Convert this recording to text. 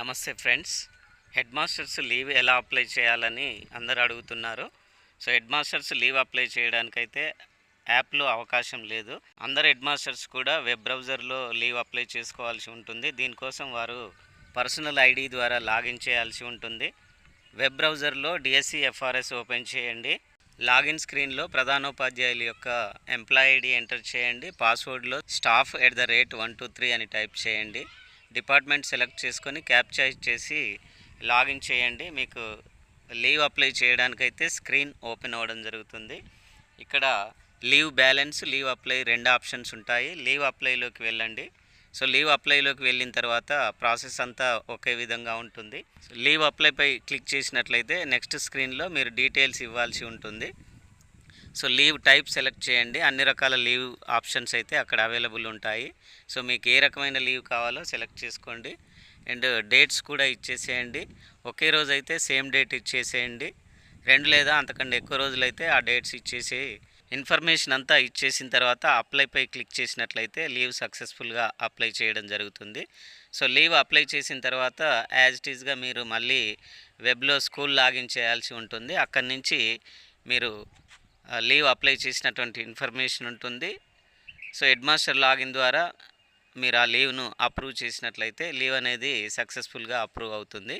నమస్తే friends. Head masters leave ఎలా apply చేయాలని అందరు అడుగుతున్నారు. So head masters leave apply చేయడానికైతే యాప్లో అవకాశం లేదు. అందరు హెడ్ మాస్టర్స్ కూడా వెబ్ బ్రౌజర్లో లీవ్ అప్లై చేసుకోవాల్సి ఉంటుంది. దీనికోసం వారు పర్సనల్ ఐడి ద్వారా లాగిన్ చేయాల్సి ఉంటుంది. వెబ్ బ్రౌజర్లో డిఎస్సి ఎఫ్ఆర్ఎస్ ఓపెన్ చేయండి. లాగిన్ స్క్రీన్లో ప్రధానోపాధ్యాయుల యొక్క ఎంప్లాయ్ ఐడి ఎంటర్ చేయండి. పాస్వర్డ్లో staff at the rate one two three అని టైప్ చేయండి. డిపార్ట్మెంట్ సెలెక్ట్ చేసుకొని క్యాప్చా చేసి లాగిన్ చేయండి. మీకు లీవ్ అప్లై చేయడానికైతే స్క్రీన్ ఓపెన్ అవ్వడం జరుగుతుంది. ఇక్కడ లీవ్ బ్యాలెన్స్ లీవ్ అప్లై రెండు ఆప్షన్స్ ఉంటాయి. లీవ్ అప్లైలోకి వెళ్ళండి. సో లీవ్ అప్లైలోకి వెళ్ళిన తర్వాత ప్రాసెస్ అంతా ఒకే విధంగా ఉంటుంది. సో లీవ్ అప్లైపై క్లిక్ చేసినట్లయితే నెక్స్ట్ స్క్రీన్లో మీరు డీటెయిల్స్ ఇవ్వాల్సి ఉంటుంది. సో లీవ్ టైప్ సెలెక్ట్ చేయండి. అన్ని రకాల లీవ్ ఆప్షన్స్ అయితే అక్కడ అవైలబుల్ ఉంటాయి. సో మీకు ఏ రకమైన లీవ్ కావాలో సెలెక్ట్ చేసుకోండి. అండ్ డేట్స్ కూడా ఇచ్చేసేయండి. ఒకే రోజు అయితే సేమ్ డేట్ ఇచ్చేసేయండి. రెండు లేదా అంతకంటే ఎక్కువ రోజులు అయితే ఆ డేట్స్ ఇచ్చేసి ఇన్ఫర్మేషన్ అంతా ఇచ్చేసిన తర్వాత అప్లైపై క్లిక్ చేసినట్లయితే లీవ్ సక్సెస్ఫుల్గా అప్లై చేయడం జరుగుతుంది. సో లీవ్ అప్లై చేసిన తర్వాత యాజ్ ఇట్ ఈస్గా మీరు మళ్ళీ వెబ్లో స్కూల్ లాగిన్ చేయాల్సి ఉంటుంది. అక్కడి నుంచి మీరు లీవ్ అప్లై చేసినటువంటి ఇన్ఫర్మేషన్ ఉంటుంది. సో హెడ్ మాస్టర్ లాగిన్ ద్వారా మీరు ఆ లీవ్ను అప్రూవ్ చేసినట్లయితే లీవ్ అనేది సక్సెస్ఫుల్గా అప్రూవ్ అవుతుంది.